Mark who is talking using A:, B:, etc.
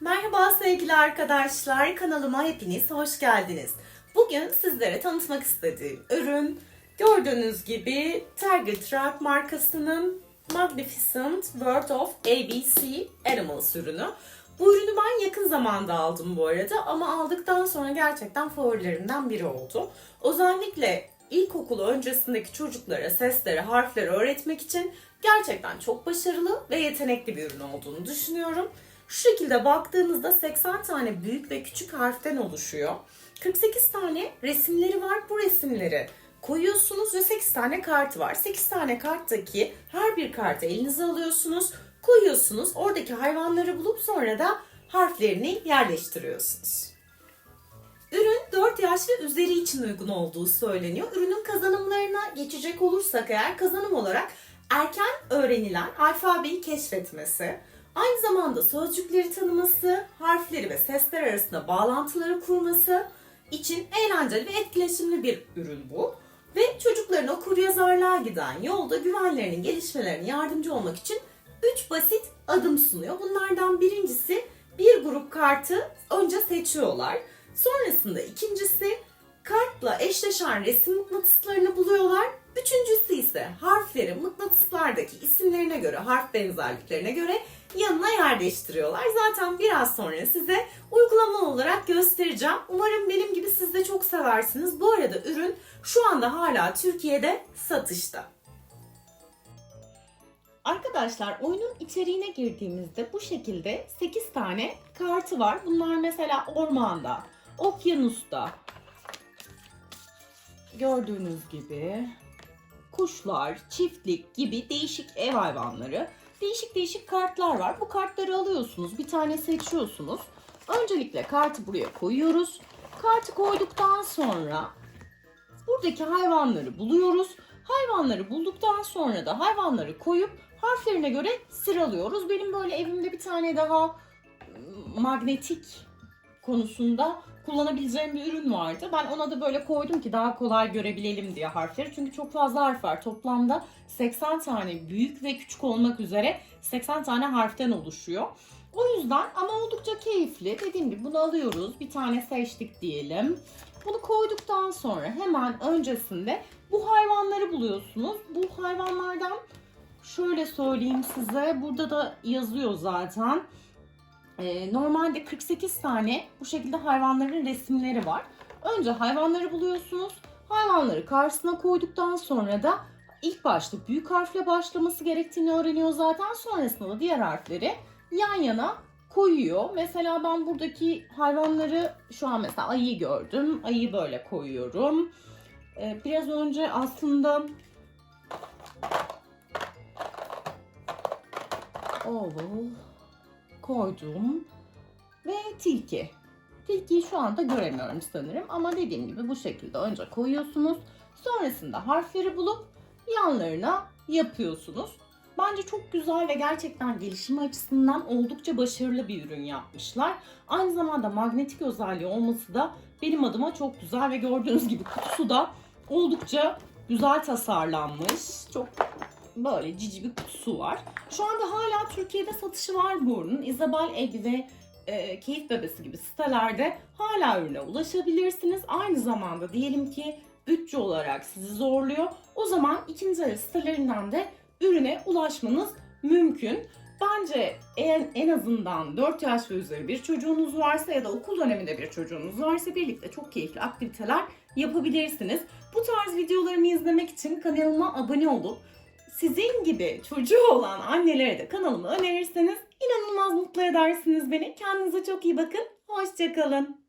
A: Merhaba sevgili arkadaşlar, kanalıma hepiniz hoş geldiniz. Bugün sizlere tanıtmak istediğim ürün gördüğünüz gibi Target Track markasının Magnificent World of ABC Animals ürünü. Bu ürünü ben yakın zamanda aldım bu arada ama aldıktan sonra gerçekten favorilerimden biri oldu. Özellikle ilkokulu öncesindeki çocuklara sesleri, harfleri öğretmek için gerçekten çok başarılı ve yetenekli bir ürün olduğunu düşünüyorum. Şu şekilde baktığınızda 80 tane büyük ve küçük harften oluşuyor. 48 tane resimleri var. Bu resimleri koyuyorsunuz ve 8 tane kartı var. 8 tane karttaki her bir kartı elinize alıyorsunuz, koyuyorsunuz. Oradaki hayvanları bulup sonra da harflerini yerleştiriyorsunuz. Ürün 4 yaş ve üzeri için uygun olduğu söyleniyor. Ürünün kazanımlarına geçecek olursak eğer kazanım olarak erken öğrenilen alfabeyi keşfetmesi, aynı zamanda sözcükleri tanıması, harfleri ve sesler arasında bağlantıları kurması için eğlenceli ve etkileşimli bir ürün bu. Ve çocukların okur yazarlığa giden yolda güvenlerinin gelişmelerine yardımcı olmak için 3 basit adım sunuyor. Bunlardan birincisi bir grup kartı önce seçiyorlar. Sonrasında ikincisi kartla eşleşen resim mıknatıslarını buluyorlar. Üçüncüsü ise harfleri mıknatıslardaki isimlerine göre, harf benzerliklerine göre yanına yerleştiriyorlar. Zaten biraz sonra size uygulama olarak göstereceğim. Umarım benim gibi siz de çok seversiniz. Bu arada ürün şu anda hala Türkiye'de satışta. Arkadaşlar oyunun içeriğine girdiğimizde bu şekilde 8 tane kartı var. Bunlar mesela ormanda, okyanusta, gördüğünüz gibi kuşlar, çiftlik gibi değişik ev hayvanları, değişik değişik kartlar var. Bu kartları alıyorsunuz, bir tane seçiyorsunuz. Öncelikle kartı buraya koyuyoruz. Kartı koyduktan sonra buradaki hayvanları buluyoruz. Hayvanları bulduktan sonra da hayvanları koyup harflerine göre sıralıyoruz. Benim böyle evimde bir tane daha ıı, magnetik konusunda kullanabileceğim bir ürün vardı. Ben ona da böyle koydum ki daha kolay görebilelim diye harfleri. Çünkü çok fazla harf var. Toplamda 80 tane büyük ve küçük olmak üzere 80 tane harften oluşuyor. O yüzden ama oldukça keyifli. Dediğim gibi bunu alıyoruz. Bir tane seçtik diyelim. Bunu koyduktan sonra hemen öncesinde bu hayvanları buluyorsunuz. Bu hayvanlardan şöyle söyleyeyim size. Burada da yazıyor zaten. Ee, normalde 48 tane bu şekilde hayvanların resimleri var. Önce hayvanları buluyorsunuz. Hayvanları karşısına koyduktan sonra da ilk başta büyük harfle başlaması gerektiğini öğreniyor zaten. Sonrasında da diğer harfleri yan yana koyuyor. Mesela ben buradaki hayvanları şu an mesela ayıyı gördüm. Ayıyı böyle koyuyorum. Ee, biraz önce aslında oval koydum ve tilki. Tilkiyi şu anda göremiyorum sanırım ama dediğim gibi bu şekilde önce koyuyorsunuz. Sonrasında harfleri bulup yanlarına yapıyorsunuz. Bence çok güzel ve gerçekten gelişimi açısından oldukça başarılı bir ürün yapmışlar. Aynı zamanda magnetik özelliği olması da benim adıma çok güzel ve gördüğünüz gibi kutusu da oldukça güzel tasarlanmış. Çok böyle cici bir kutusu var. Şu anda hala Türkiye'de satışı var bu ürünün. Isabel Egg ve e, Keyif Bebesi gibi sitelerde hala ürüne ulaşabilirsiniz. Aynı zamanda diyelim ki bütçe olarak sizi zorluyor. O zaman ikinci el sitelerinden de ürüne ulaşmanız mümkün. Bence en, en azından 4 yaş ve üzeri bir çocuğunuz varsa ya da okul döneminde bir çocuğunuz varsa birlikte çok keyifli aktiviteler yapabilirsiniz. Bu tarz videolarımı izlemek için kanalıma abone olup sizin gibi çocuğu olan annelere de kanalımı önerirseniz inanılmaz mutlu edersiniz beni. Kendinize çok iyi bakın. Hoşçakalın.